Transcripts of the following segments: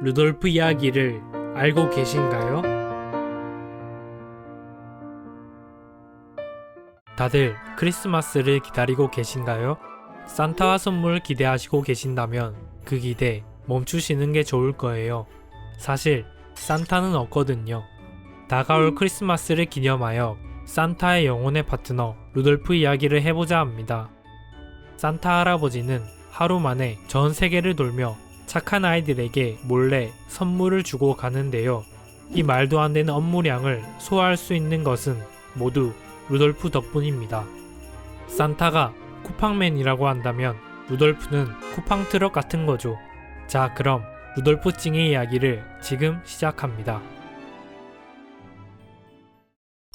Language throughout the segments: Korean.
루돌프 이야기를 알고 계신가요? 다들 크리스마스를 기다리고 계신가요? 산타와 선물 기대하시고 계신다면 그 기대 멈추시는 게 좋을 거예요. 사실 산타는 없거든요. 다가올 크리스마스를 기념하여 산타의 영혼의 파트너 루돌프 이야기를 해보자 합니다. 산타 할아버지는 하루 만에 전 세계를 돌며 착한 아이들에게 몰래 선물을 주고 가는데요. 이 말도 안 되는 업무량을 소화할 수 있는 것은 모두 루돌프 덕분입니다. 산타가 쿠팡맨이라고 한다면 루돌프는 쿠팡 트럭 같은 거죠. 자, 그럼 루돌프 찡의 이야기를 지금 시작합니다.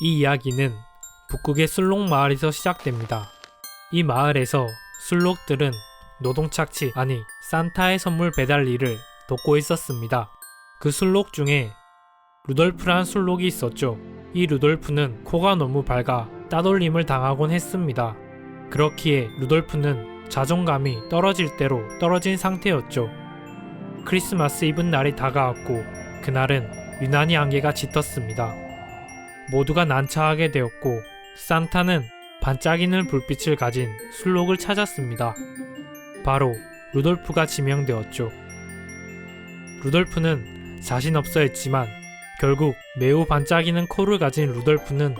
이 이야기는 북극의 술록 마을에서 시작됩니다. 이 마을에서 술록들은 노동착취 아니 산타의 선물 배달 일을 돕고 있었습니다. 그 술록 중에 루돌프란 술록이 있었죠. 이 루돌프는 코가 너무 밝아 따돌림을 당하곤 했습니다. 그렇기에 루돌프는 자존감이 떨어질 대로 떨어진 상태였죠. 크리스마스 이브 날이 다가왔고 그날은 유난히 안개가 짙었습니다. 모두가 난처하게 되었고 산타는 반짝이는 불빛을 가진 술록을 찾았습니다. 바로 루돌프가 지명되었죠. 루돌프는 자신 없어 했지만 결국 매우 반짝이는 코를 가진 루돌프는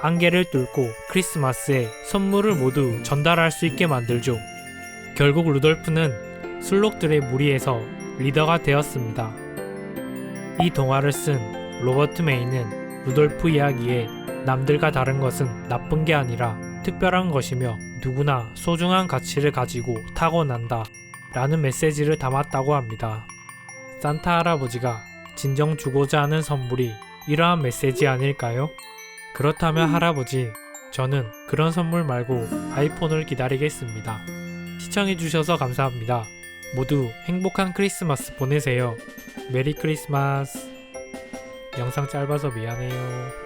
안개를 뚫고 크리스마스에 선물을 모두 전달할 수 있게 만들죠. 결국 루돌프는 술록들의 무리에서 리더가 되었습니다. 이 동화를 쓴 로버트 메이는 루돌프 이야기에 남들과 다른 것은 나쁜 게 아니라 특별한 것이며 누구나 소중한 가치를 가지고 타고난다 라는 메시지를 담았다고 합니다. 산타 할아버지가 진정 주고자 하는 선물이 이러한 메시지 아닐까요? 그렇다면 할아버지, 저는 그런 선물 말고 아이폰을 기다리겠습니다. 시청해주셔서 감사합니다. 모두 행복한 크리스마스 보내세요. 메리 크리스마스. 영상 짧아서 미안해요.